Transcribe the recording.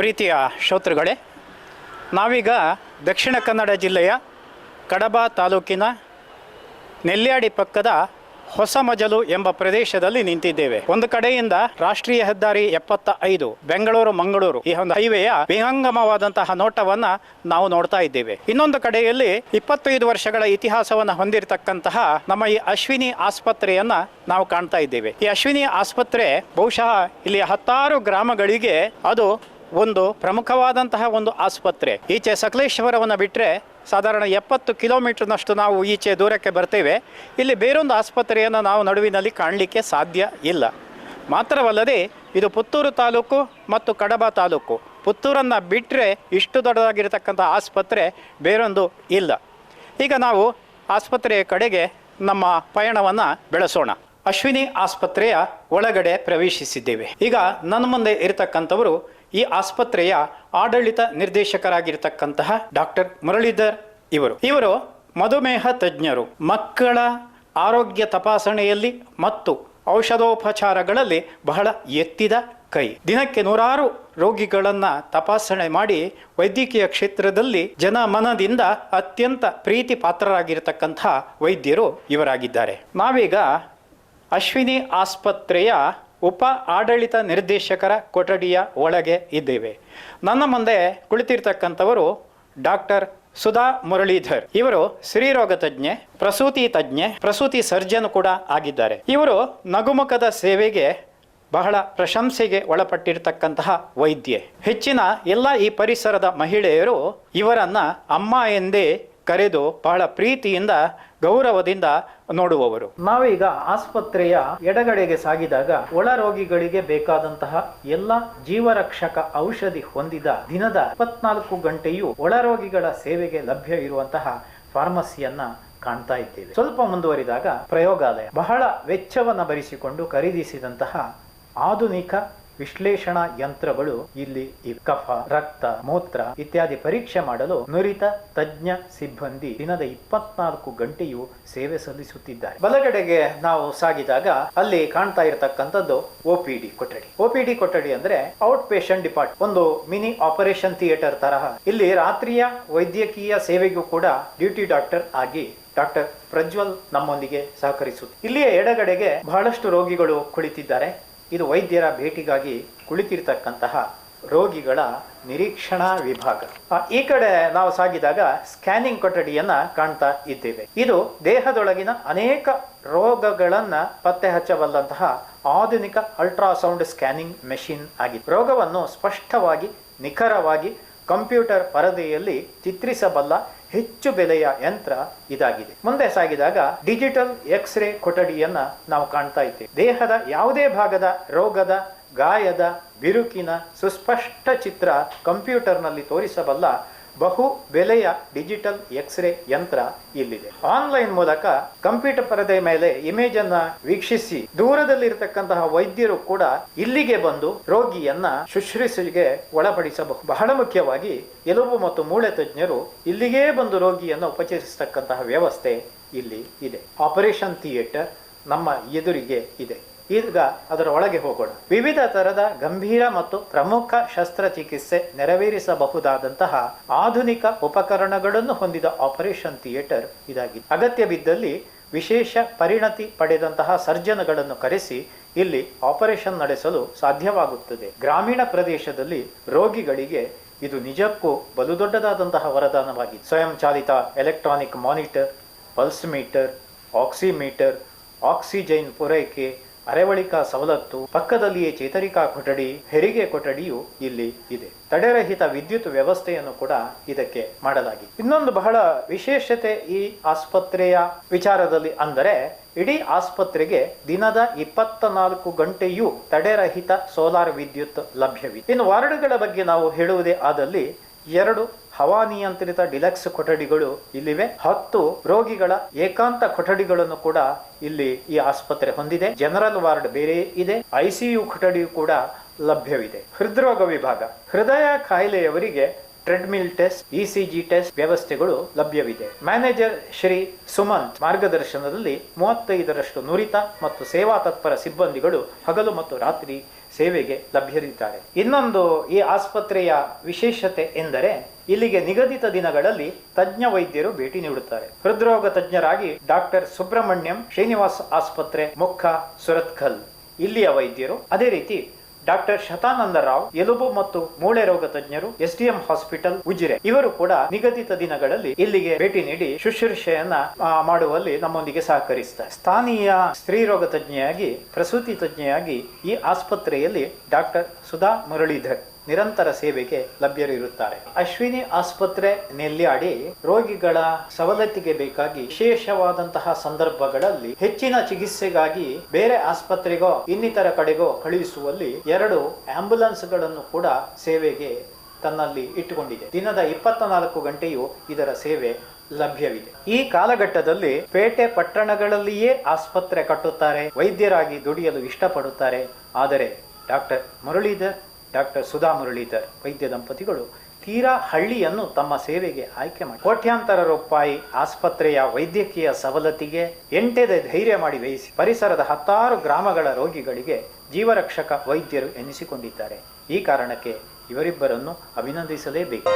ಪ್ರೀತಿಯ ಶ್ರೋತೃಗಳೇ, ನಾವೀಗ ದಕ್ಷಿಣ ಕನ್ನಡ ಜಿಲ್ಲೆಯ ಕಡಬ ತಾಲೂಕಿನ ನೆಲ್ಯಾಡಿ ಪಕ್ಕದ ಹೊಸಮಜಲು ಎಂಬ ಪ್ರದೇಶದಲ್ಲಿ ನಿಂತಿದ್ದೇವೆ. ಒಂದು ಕಡೆಯಿಂದ ರಾಷ್ಟ್ರೀಯ ಹೆದ್ದಾರಿ ಎಪ್ಪತ್ತ ಐದು ಬೆಂಗಳೂರು, ಮಂಗಳೂರು ಈ ಒಂದು ಹೈವೆಯ ವಿಹಂಗಮವಾದಂತಹ ನೋಟವನ್ನ ನಾವು ನೋಡ್ತಾ ಇದ್ದೇವೆ. ಇನ್ನೊಂದು ಕಡೆಯಲ್ಲಿ ಇಪ್ಪತ್ತೈದು ವರ್ಷಗಳ ಇತಿಹಾಸವನ್ನು ಹೊಂದಿರತಕ್ಕಂತಹ ನಮ್ಮ ಈ ಅಶ್ವಿನಿ ಆಸ್ಪತ್ರೆಯನ್ನ ನಾವು ಕಾಣ್ತಾ ಇದ್ದೇವೆ. ಈ ಅಶ್ವಿನಿ ಆಸ್ಪತ್ರೆ ಬಹುಶಃ ಇಲ್ಲಿ ಹತ್ತಾರು ಗ್ರಾಮಗಳಿಗೆ ಅದು ಒಂದು ಪ್ರಮುಖವಾದಂತಹ ಒಂದು ಆಸ್ಪತ್ರೆ. ಈಚೆ ಸಕಲೇಶ್ವರವನ್ನು ಬಿಟ್ಟರೆ ಸಾಧಾರಣ ಎಪ್ಪತ್ತು ಕಿಲೋಮೀಟರ್ನಷ್ಟು ನಾವು ಈಚೆ ದೂರಕ್ಕೆ ಬರ್ತೇವೆ. ಇಲ್ಲಿ ಬೇರೊಂದು ಆಸ್ಪತ್ರೆಯನ್ನು ನಾವು ನಡುವಿನಲ್ಲಿ ಕಾಣಲಿಕ್ಕೆ ಸಾಧ್ಯ ಇಲ್ಲ. ಮಾತ್ರವಲ್ಲದೆ ಇದು ಪುತ್ತೂರು ತಾಲೂಕು ಮತ್ತು ಕಡಬ ತಾಲೂಕು. ಪುತ್ತೂರನ್ನು ಬಿಟ್ಟರೆ ಇಷ್ಟು ದೊಡ್ಡದಾಗಿರತಕ್ಕಂಥ ಆಸ್ಪತ್ರೆ ಬೇರೊಂದು ಇಲ್ಲ. ಈಗ ನಾವು ಆಸ್ಪತ್ರೆಯ ಕಡೆಗೆ ನಮ್ಮ ಪಯಣವನ್ನು ಬೆಳೆಸೋಣ. ಅಶ್ವಿನಿ ಆಸ್ಪತ್ರೆಯ ಒಳಗಡೆ ಪ್ರವೇಶಿಸಿದ್ದೇವೆ. ಈಗ ನನ್ನ ಮುಂದೆ ಇರತಕ್ಕಂಥವರು ಈ ಆಸ್ಪತ್ರೆಯ ಆಡಳಿತ ನಿರ್ದೇಶಕರಾಗಿರ್ತಕ್ಕಂತಹ ಡಾಕ್ಟರ್ ಮುರಳೀಧರ್ ಇವರು. ಇವರು ಮಧುಮೇಹ ತಜ್ಞರು. ಮಕ್ಕಳ ಆರೋಗ್ಯ ತಪಾಸಣೆಯಲ್ಲಿ ಮತ್ತು ಔಷಧೋಪಚಾರಗಳಲ್ಲಿ ಬಹಳ ಎತ್ತಿದ ಕೈ. ದಿನಕ್ಕೆ ನೂರಾರು ರೋಗಿಗಳನ್ನು ತಪಾಸಣೆ ಮಾಡಿ ವೈದ್ಯಕೀಯ ಕ್ಷೇತ್ರದಲ್ಲಿ ಜನ ಮನದಿಂದ ಅತ್ಯಂತ ಪ್ರೀತಿ ಪಾತ್ರರಾಗಿರತಕ್ಕಂಥ ವೈದ್ಯರು ಇವರಾಗಿದ್ದಾರೆ. ನಾವೀಗ ಅಶ್ವಿನಿ ಆಸ್ಪತ್ರೆಯ ಉಪ ಆಡಳಿತ ನಿರ್ದೇಶಕರ ಕೊಠಡಿಯ ಒಳಗೆ ಇದ್ದೇವೆ. ನನ್ನ ಮುಂದೆ ಕುಳಿತಿರ್ತಕ್ಕಂಥವರು ಡಾಕ್ಟರ್ ಸುಧಾ ಮುರಳೀಧರ್. ಇವರು ಸ್ತ್ರೀರೋಗ ತಜ್ಞೆ, ಪ್ರಸೂತಿ ತಜ್ಞೆ, ಪ್ರಸೂತಿ ಸರ್ಜನ್ ಕೂಡ ಆಗಿದ್ದಾರೆ. ಇವರು ನಗುಮುಖದ ಸೇವೆಗೆ ಬಹಳ ಪ್ರಶಂಸೆಗೆ ಒಳಪಟ್ಟಿರತಕ್ಕಂತಹ ವೈದ್ಯೆ. ಹೆಚ್ಚಿನ ಎಲ್ಲ ಈ ಪರಿಸರದ ಮಹಿಳೆಯರು ಇವರನ್ನ ಅಮ್ಮ ಎಂದೇ ಕರೆದು ಬಹಳ ಪ್ರೀತಿಯಿಂದ, ಗೌರವದಿಂದ ನೋಡುವವರು. ನಾವೀಗ ಆಸ್ಪತ್ರೆಯ ಎಡಗಡೆಗೆ ಸಾಗಿದಾಗ ಒಳ ರೋಗಿಗಳಿಗೆ ಬೇಕಾದಂತಹ ಎಲ್ಲ ಜೀವರಕ್ಷಕ ಔಷಧಿ ಹೊಂದಿದ ದಿನದ ಇಪ್ಪತ್ನಾಲ್ಕು ಗಂಟೆಯೂ ಒಳ ರೋಗಿಗಳ ಸೇವೆಗೆ ಲಭ್ಯ ಇರುವಂತಹ ಫಾರ್ಮಸಿಯನ್ನ ಕಾಣ್ತಾ ಇದ್ದೇವೆ. ಸ್ವಲ್ಪ ಮುಂದುವರಿದಾಗ ಪ್ರಯೋಗಾಲಯ ಬಹಳ ವೆಚ್ಚವನ್ನು ಭರಿಸಿಕೊಂಡು ಖರೀದಿಸಿದಂತಹ ಆಧುನಿಕ ವಿಶ್ಲೇಷಣಾ ಯಂತ್ರಗಳು, ಇಲ್ಲಿ. ಕಫ, ರಕ್ತ, ಮೂತ್ರ ಇತ್ಯಾದಿ ಪರೀಕ್ಷೆ ಮಾಡಲು ನುರಿತ ತಜ್ಞ ಸಿಬ್ಬಂದಿ ದಿನದ ಇಪ್ಪತ್ನಾಲ್ಕು ಗಂಟೆಯೂ ಸೇವೆ ಸಲ್ಲಿಸುತ್ತಿದ್ದಾರೆ. ಬಲಗಡೆಗೆ ನಾವು ಸಾಗಿದಾಗ ಅಲ್ಲಿ ಕಾಣ್ತಾ ಇರತಕ್ಕಂಥದ್ದು ಒಪಿಡಿ ಕೊಠಡಿ. ಒಪಿಡಿ ಕೊಠಡಿ ಅಂದ್ರೆ ಔಟ್ ಪೇಷಂಟ್ ಡಿಪಾರ್ಟ್ ಒಂದು ಮಿನಿ ಆಪರೇಷನ್ ಥಿಯೇಟರ್ ತರಹ. ಇಲ್ಲಿ ರಾತ್ರಿಯ ವೈದ್ಯಕೀಯ ಸೇವೆಗೂ ಕೂಡ ಡ್ಯೂಟಿ ಡಾಕ್ಟರ್ ಆಗಿ ಡಾಕ್ಟರ್ ಪ್ರಜ್ವಲ್ ನಮ್ಮೊಂದಿಗೆ ಸಹಕರಿಸುತ್ತೆ ಇಲ್ಲಿಯ ಎಡಗಡೆಗೆ ಬಹಳಷ್ಟು ರೋಗಿಗಳು ಕುಳಿತಿದ್ದಾರೆ. ಇದು ವೈದ್ಯರ ಭೇಟಿಗಾಗಿ ಕುಳಿತಿರ್ತಕ್ಕಂತಹ ರೋಗಿಗಳ ನಿರೀಕ್ಷಣಾ ವಿಭಾಗ. ಈ ಕಡೆ ನಾವು ಸಾಗಿದಾಗ ಸ್ಕ್ಯಾನಿಂಗ್ ಕೊಠಡಿಯನ್ನ ಕಾಣ್ತಾ ಇದ್ದೇವೆ. ಇದು ದೇಹದೊಳಗಿನ ಅನೇಕ ರೋಗಗಳನ್ನ ಪತ್ತೆ ಹಚ್ಚಬಲ್ಲಂತಹ ಆಧುನಿಕ ಅಲ್ಟ್ರಾಸೌಂಡ್ ಸ್ಕ್ಯಾನಿಂಗ್ ಮೆಷಿನ್ ಆಗಿದೆ. ರೋಗವನ್ನು ಸ್ಪಷ್ಟವಾಗಿ, ನಿಖರವಾಗಿ ಕಂಪ್ಯೂಟರ್ ಪರದೆಯಲ್ಲಿ ಚಿತ್ರಿಸಬಲ್ಲ ಹೆಚ್ಚು ಬೆಲೆಯ ಯಂತ್ರ ಇದಾಗಿದೆ. ಮುಂದೆ ಸಾಗಿದಾಗ ಡಿಜಿಟಲ್ ಎಕ್ಸ್ರೇ ಕೊಠಡಿಯನ್ನ ನಾವು ಕಾಣ್ತಾ ಇದ್ದೇವೆ. ದೇಹದ ಯಾವುದೇ ಭಾಗದ ರೋಗದ, ಗಾಯದ, ಬಿರುಕಿನ ಸುಸ್ಪಷ್ಟ ಚಿತ್ರ ಕಂಪ್ಯೂಟರ್ನಲ್ಲಿ ತೋರಿಸಬಲ್ಲ ಬಹು ಬೆಲೆಯ ಡಿಜಿಟಲ್ ಎಕ್ಸ್ರೇ ಯಂತ್ರ ಇಲ್ಲಿದೆ. ಆನ್ಲೈನ್ ಮೂಲಕ ಕಂಪ್ಯೂಟರ್ ಪರದೆ ಮೇಲೆ ಇಮೇಜ್ ಅನ್ನ ವೀಕ್ಷಿಸಿ ದೂರದಲ್ಲಿರತಕ್ಕಂತಹ ವೈದ್ಯರು ಕೂಡ ಇಲ್ಲಿಗೆ ಬಂದು ರೋಗಿಯನ್ನ ಶುಶ್ರೂಷೆಗೆ ಒಳಪಡಿಸಬಹುದು. ಬಹಳ ಮುಖ್ಯವಾಗಿ ಎಲುಬು ಮತ್ತು ಮೂಳೆ ತಜ್ಞರು ಇಲ್ಲಿಗೇ ಬಂದು ರೋಗಿಯನ್ನು ಉಪಚರಿಸತಕ್ಕಂತಹ ವ್ಯವಸ್ಥೆ ಇಲ್ಲಿ ಇದೆ. ಆಪರೇಷನ್ ಥಿಯೇಟರ್ ನಮ್ಮ ಎದುರಿಗೆ ಇದೆ. ಈಗ ಅದರ ಒಳಗೆ ಹೋಗೋಣ. ವಿವಿಧ ತರದ ಗಂಭೀರ ಮತ್ತು ಪ್ರಮುಖ ಶಸ್ತ್ರಚಿಕಿತ್ಸೆ ನೆರವೇರಿಸಬಹುದಾದಂತಹ ಆಧುನಿಕ ಉಪಕರಣಗಳನ್ನು ಹೊಂದಿದ ಆಪರೇಷನ್ ಥಿಯೇಟರ್ ಇದಾಗಿದೆ ಅಗತ್ಯ ಬಿದ್ದಲ್ಲಿ ವಿಶೇಷ ಪರಿಣತಿ ಪಡೆದಂತಹ ಸರ್ಜನ್ಗಳನ್ನು ಕರೆಸಿ ಇಲ್ಲಿ ಆಪರೇಷನ್ ನಡೆಸಲು ಸಾಧ್ಯವಾಗುತ್ತದೆ. ಗ್ರಾಮೀಣ ಪ್ರದೇಶದಲ್ಲಿ ರೋಗಿಗಳಿಗೆ ಇದು ನಿಜಕ್ಕೂ ಬಲು ದೊಡ್ಡದಾದಂತಹ ವರದಾನವಾಗಿದೆ ಸ್ವಯಂ ಚಾಲಿತ electronic monitor, pulse meter, oximeter, oxygen ಪೂರೈಕೆ ಅರೆವಳಿಕ ಸವಲತ್ತು, ಪಕ್ಕದಲ್ಲಿಯೇ ಚೇತರಿಕಾ ಕೊಠಡಿ, ಹೆರಿಗೆ ಕೊಠಡಿಯು ಇಲ್ಲಿ ಇದೆ. ತಡೆರಹಿತ ವಿದ್ಯುತ್ ವ್ಯವಸ್ಥೆಯನ್ನು ಕೂಡ ಇದಕ್ಕೆ ಮಾಡಲಾಗಿದೆ ಇನ್ನೊಂದು ಬಹಳ ವಿಶೇಷತೆ ಈ ಆಸ್ಪತ್ರೆಯ ವಿಚಾರದಲ್ಲಿ ಅಂದರೆ, ಇಡೀ ಆಸ್ಪತ್ರೆಗೆ ದಿನದ ಇಪ್ಪತ್ತ ನಾಲ್ಕು ಗಂಟೆಯೂ ತಡೆರಹಿತ ಸೋಲಾರ್ ವಿದ್ಯುತ್ ಲಭ್ಯವಿದೆ. ಇನ್ನು ವಾರ್ಡ್ಗಳ ಬಗ್ಗೆ ನಾವು ಹೇಳುವುದೇ ಆದಲ್ಲಿ ಎರಡು ಹವಾನಿಯಂತ್ರಿತ ಡಿಲಕ್ಸ್ ಕೊಠಡಿಗಳು ಇಲ್ಲಿವೆ. ಹತ್ತು ರೋಗಿಗಳ ಏಕಾಂತ ಕೊಠಡಿಗಳನ್ನು ಕೂಡ ಇಲ್ಲಿ ಈ ಆಸ್ಪತ್ರೆ ಹೊಂದಿದೆ. ಜನರಲ್ ವಾರ್ಡ್ ಬೇರೆ ಇದೆ. ಐಸಿಯು ಕೊಠಡಿಯು ಕೂಡ ಲಭ್ಯವಿದೆ. ಹೃದ್ರೋಗ ವಿಭಾಗ. ಹೃದಯ ಕಾಯಿಲೆಯವರಿಗೆ ಟ್ರೆಡ್ಮಿಲ್ ಟೆಸ್ಟ್, ಇಸಿಜಿ ಟೆಸ್ಟ್ ವ್ಯವಸ್ಥೆಗಳು ಲಭ್ಯವಿದೆ. ಮ್ಯಾನೇಜರ್ ಶ್ರೀ ಸುಮಂತ್ ಮಾರ್ಗದರ್ಶನದಲ್ಲಿ ಮೂವತ್ತೈದರಷ್ಟು ನುರಿತ ಮತ್ತು ಸೇವಾ ತತ್ಪರ ಸಿಬ್ಬಂದಿಗಳು ಹಗಲು ಮತ್ತು ರಾತ್ರಿ ಸೇವೆಗೆ ಲಭ್ಯರಿದ್ದಾರೆ. ಇನ್ನೊಂದು ಈ ಆಸ್ಪತ್ರೆಯ ವಿಶೇಷತೆ ಎಂದರೆ ಇಲ್ಲಿಗೆ ನಿಗದಿತ ದಿನಗಳಲ್ಲಿ ತಜ್ಞ ವೈದ್ಯರು ಭೇಟಿ ನೀಡುತ್ತಾರೆ. ಹೃದ್ರೋಗ ತಜ್ಞರಾಗಿ ಡಾಕ್ಟರ್ ಸುಬ್ರಹ್ಮಣ್ಯಂ ಶ್ರೀನಿವಾಸ್ ಆಸ್ಪತ್ರೆ ಮುಖ ಸುರತ್ಕಲ್. ಇಲ್ಲಿಯ ವೈದ್ಯರು, ಅದೇ ರೀತಿ ಡಾಕ್ಟರ್ ಶತಾನಂದ ರಾವ್, ಎಲುಬು ಮತ್ತು ಮೂಳೆ ರೋಗ ತಜ್ಞರು ಎಸ್ ಡಿಎಂ ಹಾಸ್ಪಿಟಲ್, ಉಜಿರೆ. ಇವರು ಕೂಡ ನಿಗದಿತ ದಿನಗಳಲ್ಲಿ ಇಲ್ಲಿಗೆ ಭೇಟಿ ನೀಡಿ ಶುಶ್ರೂಷೆಯನ್ನ ಮಾಡುವಲ್ಲಿ ನಮ್ಮೊಂದಿಗೆ ಸಹಕರಿಸುತ್ತಾರೆ ಸ್ಥಾನೀಯ ಸ್ತ್ರೀ ರೋಗ ತಜ್ಞೆಯಾಗಿ, ಪ್ರಸೂತಿ ತಜ್ಞೆಯಾಗಿ ಈ ಆಸ್ಪತ್ರೆಯಲ್ಲಿ ಡಾಕ್ಟರ್ ಸುಧಾ ಮುರಳೀಧರ್. ನಿರಂತರ ಸೇವೆಗೆ ಲಭ್ಯರಿರುತ್ತಾರೆ ಅಶ್ವಿನಿ ಆಸ್ಪತ್ರೆ ನೆಲ್ಯಾಡಿ ರೋಗಿಗಳ ಸವಲತ್ತಿಗೆ ಬೇಕಾಗಿ ವಿಶೇಷವಾದಂತಹ ಸಂದರ್ಭಗಳಲ್ಲಿ ಹೆಚ್ಚಿನ ಚಿಕಿತ್ಸೆಗಾಗಿ ಬೇರೆ ಆಸ್ಪತ್ರೆಗೋ ಇನ್ನಿತರ ಕಡೆಗೋ ಕಳುಹಿಸುವಲ್ಲಿ ಎರಡು ಆಂಬ್ಯುಲೆನ್ಸ್ಗಳನ್ನು ಕೂಡ ಸೇವೆಗೆ ತನ್ನಲ್ಲಿ ಇಟ್ಟುಕೊಂಡಿದೆ. ದಿನದ ಇಪ್ಪತ್ತ ನಾಲ್ಕು ಗಂಟೆಯೂ ಇದರ ಸೇವೆ ಲಭ್ಯವಿದೆ. ಈ ಕಾಲಘಟ್ಟದಲ್ಲಿ ಪೇಟೆ ಪಟ್ಟಣಗಳಲ್ಲಿಯೇ ಆಸ್ಪತ್ರೆ ಕಟ್ಟುತ್ತಾರೆ, ವೈದ್ಯರಾಗಿ ದುಡಿಯಲು ಇಷ್ಟಪಡುತ್ತಾರೆ. ಆದರೆ ಡಾಕ್ಟರ್ ಮುರಳೀಧರ್ ಡಾಕ್ಟರ್ ಸುಧಾ ಮುರಳೀಧರ್ ವೈದ್ಯ ದಂಪತಿಗಳು ತೀರಾ ಹಳ್ಳಿಯನ್ನು ತಮ್ಮ ಸೇವೆಗೆ ಆಯ್ಕೆ ಮಾಡಿ ಕೋಟ್ಯಾಂತರ ರೂಪಾಯಿ ಆಸ್ಪತ್ರೆಯ ವೈದ್ಯಕೀಯ ಸವಲತ್ತಿಗೆ ಎಂಟೆದೆ ಧೈರ್ಯ ಮಾಡಿ ವಹಿಸಿ ಪರಿಸರದ ಹತ್ತಾರು ಗ್ರಾಮಗಳ ರೋಗಿಗಳಿಗೆ ಜೀವರಕ್ಷಕ ವೈದ್ಯರು ಎನಿಸಿಕೊಂಡಿದ್ದಾರೆ. ಈ ಕಾರಣಕ್ಕೆ ಇವರಿಬ್ಬರನ್ನು ಅಭಿನಂದಿಸಲೇಬೇಕು.